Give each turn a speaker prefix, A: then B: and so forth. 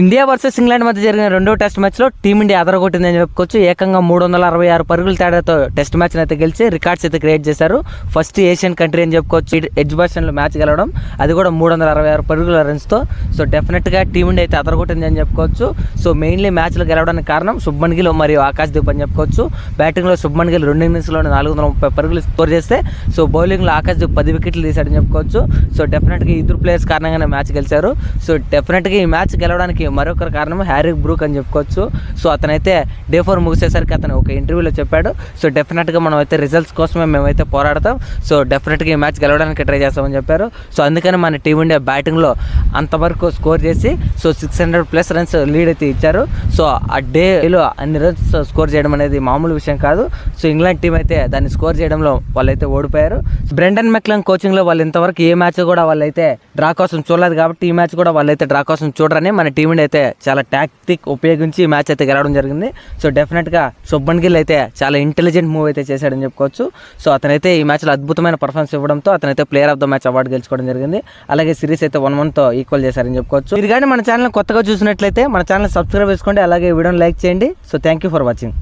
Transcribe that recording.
A: India versus England మధ్య జరిగిన రెండో టెస్ట్ మ్యాచ్లో టీమిండియా అదరగొట్టిందని చెప్పుకోవచ్చు. ఏకంగా మూడు వందల అరవై ఆరు పరుగుల తేడాతో టెస్ట్ మ్యాచ్ అయితే గెలిచి రికార్డ్స్ అయితే క్రియేట్ చేశారు. ఫస్ట్ ఏషియన్ కంట్రీ అని చెప్పుకోవచ్చు. ఎగ్జిబిషన్లో మ్యాచ్ గెలవడం అది కూడా మూడు వందల అరవై ఆరు పరుగుల రన్స్తో. సో డెఫినెట్గా టీమిండియా అయితే అదరగొట్టింది అని చెప్పుకోవచ్చు. సో మెయిన్లీ మ్యాచ్లో గెలవడానికి కారణం శుభ్మన్ గిల్ మరియు ఆకాశ్ దీప్ అని చెప్పుకోవచ్చు. బ్యాటింగ్లో శుభ్మన్ గిల్ రెండు ఇన్నింగ్స్లోనే నాలుగు వందల ముప్పై పరుగులు స్కోర్ చేస్తే సో బౌలింగ్లో ఆకాశ్ దీప్ పది వికెట్లు తీశాడని చెప్పుకోవచ్చు. సో డెఫినెట్గా ఇద్దరు ప్లేయర్స్ కారణంగానే మ్యాచ్ గెలిచారు. సో డెఫినెట్గా ఈ మ్యాచ్ గెలవడానికి మరొకరు కారణం హ్యారీ బ్రూక్ అని చెప్పుకోవచ్చు. సో అతనైతే డే ఫోర్ ముగిసేసరికి అతను ఒక ఇంటర్వ్యూలో చెప్పాడు. సో డెఫినెట్గా మనం అయితే రిజల్ట్స్ కోసమే మేమైతే పోరాడతాం. సో డెఫినెట్గా ఈ మ్యాచ్ గెలవడానికి ట్రై చేస్తామని చెప్పారు. సో అందుకని మన టీమిండియా బ్యాటింగ్లో అంతవరకు స్కోర్ చేసి so six hundred plus runs lead అయితే ఇచ్చారు. సో ఆ డేలో అన్ని రన్స్ స్కోర్ చేయడం అనేది మామూలు విషయం కాదు. సో ఇంగ్లాండ్ టీం అయితే దాన్ని స్కోర్ చేయడంలో వాళ్ళైతే ఓడిపోయారు. బ్రెండన్ మెక్లం కోచింగ్లో వాళ్ళు ఇంతవరకు ఏ మ్యాచ్ కూడా వాళ్ళైతే డ్రా కోసం చూడలేదు కాబట్టి ఈ మ్యాచ్ కూడా వాళ్ళైతే డ్రా కోసం చూడరని మన టీమిండియా అయితే చాలా టాక్టిక్ ఉపయోగించి ఈ మ్యాచ్ అయితే గెలవడం జరిగింది. సో డెఫినెట్గా శుభన్ గిల్ అయితే చాలా ఇంటెలిజెంట్ మూవ్ అయితే చేశాడని చెప్పుకోవచ్చు. సో అతనైతే ఈ మ్యాచ్లో అద్భుతమైన పర్ఫార్మెన్స్ ఇవ్వడంతో అతనైతే player of the match award గెలుచుకోవడం జరిగింది. అలాగే సిరీస్ అయితే వన్ వన్తో ఈక్వల్ చేశారని చెప్పుకోవచ్చు. ఇది కానీ మన ఛానల్ కొత్తగా చూసినట్లయితే మన ఛానల్ సబ్స్క్రైబ్ చేసుకోండి. అలాగే వీడియోని లైక్ చేయండి. So thank you for watching